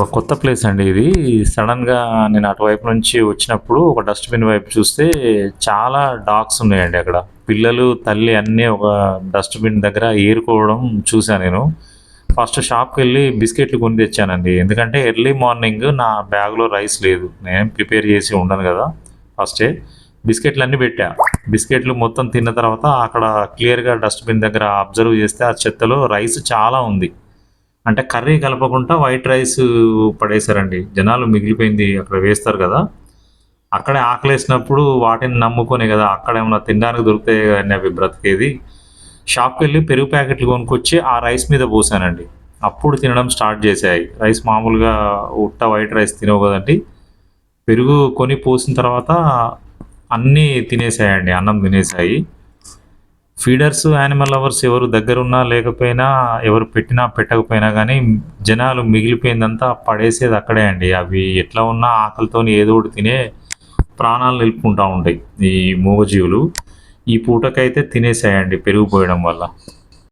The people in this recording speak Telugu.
ఒక కొత్త ప్లేస్ అండి ఇది. సడన్గా నేను అటువైపు నుంచి వచ్చినప్పుడు ఒక డస్ట్బిన్ వైపు చూస్తే చాలా డాగ్స్ ఉన్నాయండి అక్కడ. పిల్లలు తల్లి అన్నీ ఒక డస్ట్బిన్ దగ్గర ఏరుకోవడం చూశాను నేను. ఫస్ట్ షాప్కి వెళ్ళి బిస్కెట్లు కొని తెచ్చానండి. ఎందుకంటే ఎర్లీ మార్నింగ్ నా బ్యాగ్లో రైస్ లేదు. నేను ప్రిపేర్ చేసి ఉండను కదా ఫస్టే. బిస్కెట్లు అన్నీ పెట్టా. బిస్కెట్లు మొత్తం తిన్న తర్వాత అక్కడ క్లియర్గా డస్ట్బిన్ దగ్గర అబ్జర్వ్ చేస్తే ఆ చెత్తలో రైస్ చాలా ఉంది. అంటే కర్రీ కలపకుండా వైట్ రైస్ పడేశారండి. జనాలు మిగిలిపోయింది అక్కడ వేస్తారు కదా. అక్కడే ఆకలేసినప్పుడు వాటిని నమ్ముకొని కదా అక్కడ ఏమైనా తినడానికి దొరికితే కానీ అవి బ్రతికేది. షాప్కి వెళ్ళి పెరుగు ప్యాకెట్లు కొనుక్కొచ్చి ఆ రైస్ మీద పోసానండి. అప్పుడు తినడం స్టార్ట్ చేశాయి. రైస్ మామూలుగా ఉట్ట వైట్ రైస్ తినవు కదండి. పెరుగు కొని పోసిన తర్వాత అన్నీ తినేసాయండి అన్నం తినేసాయి. ఫీడర్స్ యానిమల్ లవర్స్ ఎవరు దగ్గరున్నా లేకపోయినా ఎవరు పెట్టినా పెట్టకపోయినా కానీ జనాలు మిగిలిపోయిందంతా పడేసేది అక్కడే అండి. అవి ఎట్లా ఉన్నా ఆకలితో ఏదో ఒకటి తినే ప్రాణాలు నిలుపుకుంటూ ఉంటాయి ఈ మూగజీవులు. ఈ పూటకైతే తినేసాయండి పెరిగిపోయడం వల్ల.